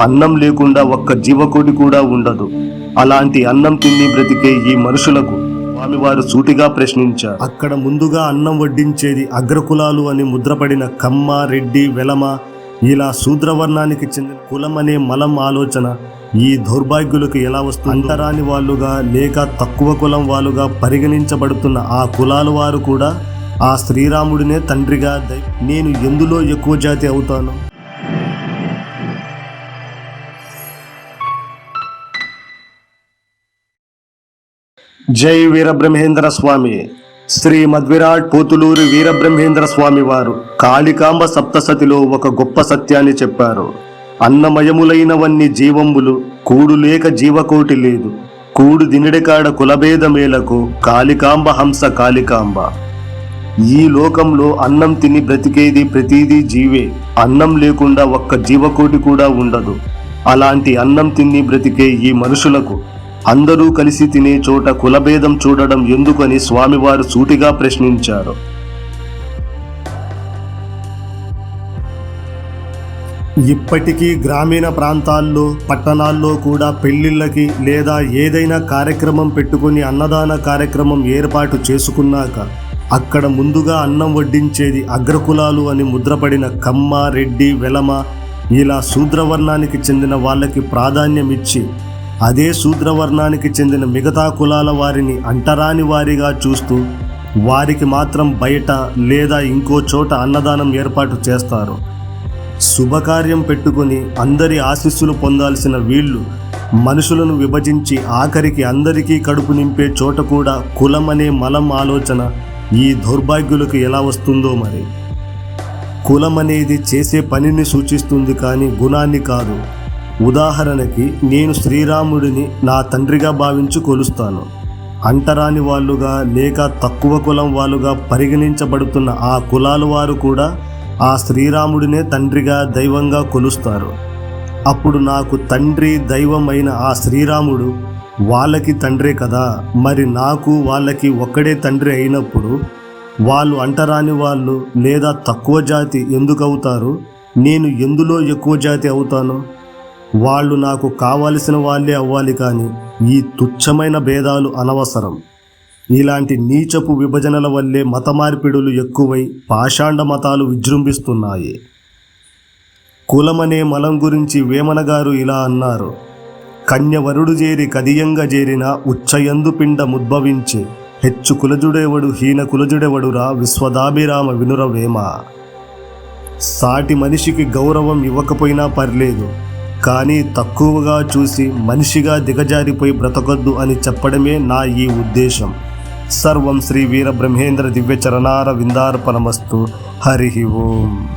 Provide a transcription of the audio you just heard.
అన్నం లేకుండా ఒక్క జీవకోటి కూడా ఉండదు. అలాంటి అన్నం తిని బ్రతికే ఈ మనుషులకు స్వామివారు సూటిగా ప్రశ్నించారు అక్కడ ముందుగా అన్నం వడ్డించేది అగ్రకులాలు అని ముద్రపడిన కమ్మ రెడ్డి వెలమ ఇలా శూద్రవర్ణానికి చెందిన కులం అనే మలం ఆలోచన ఈ దౌర్భాగ్యులకు ఎలా వస్తుంది? అంటరాని వాళ్ళుగా లేక తక్కువ కులం వాళ్ళుగా పరిగణించబడుతున్న ఆ కులాల వారు కూడా ఆ శ్రీరాముడినే తండ్రిగా నేను ఎందులో ఎక్కువ జాతి అవుతాను? జై వీరబ్రహ్మేంద్ర స్వామి. శ్రీ మద్విరాట్ పోతులూరి వీరబ్రహ్మేంద్ర స్వామి వారు కాళికాంబ సప్తసతిలో ఒక గొప్ప సత్యాన్ని చెప్పారు. అన్నమయములైనవన్నీ జీవంబులు కూడు లేక జీవకోటి లేదు. కూడు దినిడికాడ కులభేదమేలకు కాళికాంబ హంస కాళికాంబ. ఈ లోకంలో అన్నం తిని బ్రతికేది ప్రతిదీ జీవే. అన్నం లేకుండా ఒక్క జీవకోటి కూడా ఉండదు. అలాంటి అన్నం తిని బ్రతికే ఈ మనుషులకు అందరూ కలిసి తినే చోట కులభేదం చూడడం ఎందుకని స్వామివారు సూటిగా ప్రశ్నించారు. ఇప్పటికీ గ్రామీణ ప్రాంతాల్లో పట్టణాల్లో కూడా పెళ్ళిళ్ళకి లేదా ఏదైనా కార్యక్రమం పెట్టుకుని అన్నదాన కార్యక్రమం ఏర్పాటు చేసుకున్నాక అక్కడ ముందుగా అన్నం వడ్డించేది అగ్రకులాలు అని ముద్రపడిన కమ్మ రెడ్డి వెలమ ఇలా శూద్రవర్ణానికి చెందిన వాళ్ళకి ప్రాధాన్యం ఇచ్చి అదే శూద్రవర్ణానికి చెందిన మిగతా కులాల వారిని అంటరాని వారిగా చూస్తూ వారికి మాత్రం బయట లేదా ఇంకో చోట అన్నదానం ఏర్పాటు చేస్తారు. శుభకార్యం పెట్టుకుని అందరి ఆశీస్సులు పొందాల్సిన వీళ్ళు మనుషులను విభజించి ఆఖరికి అందరికీ కడుపు నింపే చోట కూడా కులం అనే మలం ఆలోచన ఈ దౌర్భాగ్యులకు ఎలా వస్తుందో మరి. కులం అనేది చేసే పనిని సూచిస్తుంది కానీ గుణాన్ని కాదు. ఉదాహరణకి నేను శ్రీరాముడిని నా తండ్రిగా భావించి కొలుస్తాను. అంటరాని వాళ్ళుగా లేక తక్కువ కులం వాళ్ళుగా పరిగణించబడుతున్న ఆ కులాల వారు కూడా ఆ శ్రీరాముడినే తండ్రిగా దైవంగా కొలుస్తారు. అప్పుడు నాకు తండ్రి దైవమైన ఆ శ్రీరాముడు వాళ్ళకి తండ్రే కదా. మరి నాకు వాళ్ళకి ఒక్కడే తండ్రి అయినప్పుడు వాళ్ళు అంటరాని వాళ్ళు లేదా తక్కువ జాతి ఎందుకు అవుతారు? నేను ఎందులో ఎక్కువ జాతి అవుతాను? వాళ్ళు నాకు కావలసిన వాళ్ళే అవ్వాలి కానీ ఈ తుచ్చమైన భేదాలు అనవసరం. ఇలాంటి నీచపు విభజనల వల్లే మత మార్పిడులు ఎక్కువై పాషాండ మతాలు విజృంభిస్తున్నాయి. కులమనే మలం గురించి వేమన గారు ఇలా అన్నారు. కన్యవరుడు చేరి కదియంగా చేరిన ఉచ్చయందు పిండ ముద్భవించి హెచ్చు కులజుడెవడు హీన కులజుడెవడురా విశ్వదాభిరామ వినురవేమ. సాటి మనిషికి గౌరవం ఇవ్వకపోయినా పర్లేదు. కానీ తక్కువగా చూసి మనిషిగా దిగజారిపోయి బ్రతకొద్దు అని చెప్పడమే నా ఈ ఉద్దేశం. సర్వం శ్రీ వీర బ్రహ్మేంద్ర దివ్య చరణార విందార్పణమస్తు. హరి ఓం.